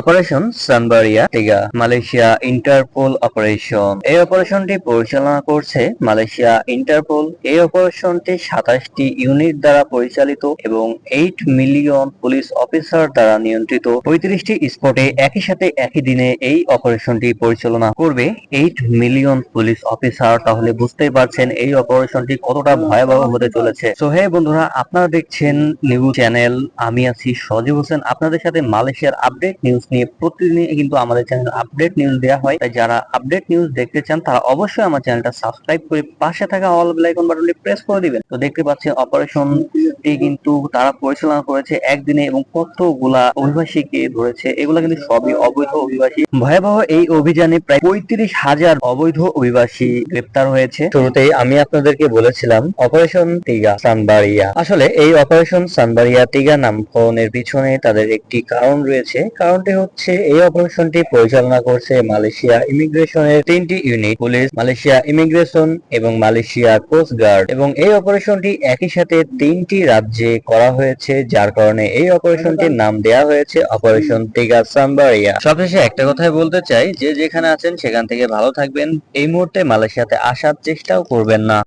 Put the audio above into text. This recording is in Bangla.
অপারেশন সানবারিয়া টিগা, মালয়েশিয়া ইন্টারপোল অপারেশন। এই অপারেশনটি পরিচালনা করছে মালয়েশিয়া ইন্টারপোল। এই অপারেশনটি সাতাশটি ইউনিট দ্বারা পরিচালিত এবং এইট মিলিয়ন পুলিশ অফিসার দ্বারা নিয়ন্ত্রিত। পঁয়ত্রিশটি স্পটে একই সাথে একই দিনে এই অপারেশনটি পরিচালনা করবে এইট মিলিয়ন পুলিশ অফিসার তাহলে বুঝতেই পারছেন এই অপারেশনটি কতটা ভয়াবহ হতে চলেছে। সো হে বন্ধুরা, আপনারা দেখছেন নিউজ চ্যানেল। আমি আছি সজীব হোসেন। আপনাদের সাথে মালয়েশিয়ার আপডেট নিউজ নিয়ে প্রতিদিনই কিন্তু আমাদের চ্যানেল আপডেট নিউজ দেওয়া হয়। তাই যারা আপডেট নিউজ দেখতে চান, তারা অবশ্যই আমার চ্যানেলটা সাবস্ক্রাইব করে পাশে থাকা অল বেল আইকন বাটনটি প্রেস করে দিবেন। তো দেখতে পাচ্ছেন অপারেশনটি কিন্তু তারা পরিচালনা করেছে একদিনে এবং কতগুলা অভিবাসীকে ধরেছে, এগুলা কিন্তু সবই অবৈধ অভিবাসী। ভয়াবহ এই অভিযানে প্রায় পঁয়ত্রিশ হাজার অবৈধ অভিবাসী গ্রেপ্তার হয়েছে। শুরুতেই আমি আপনাদেরকে বলেছিলাম অপারেশন টিগা সানবারিয়া আসলে এই অপারেশন সানবারিয়া টিগা নামকরণের পিছনে তাদের একটি কারণ রয়েছে। কারণটি হচ্ছে এই অপারেশনটি পরিচালনা করছে মালয়েশিয়া ইমিগ্রেশনের তিনটি ইউনিট, পুলিশ, মালয়েশিয়া ইমিগ্রেশন এবং মালয়েশিয়া কোস্ট গার্ড। এবং এই অপারেশনটি একই সাথে তিনটি রাজ্যে করা হয়েছে, যার কারণে এই অপারেশনটির নাম দেয়া হয়েছে অপারেশন টিগা সাম্বারিয়া। সবশেষে একটা কথাই বলতে চাই, যে যেখানে আছেন সেখান থেকে ভালো থাকবেন। এই মুহূর্তে মালয়েশিয়াতে আসার চেষ্টাও করবেন না।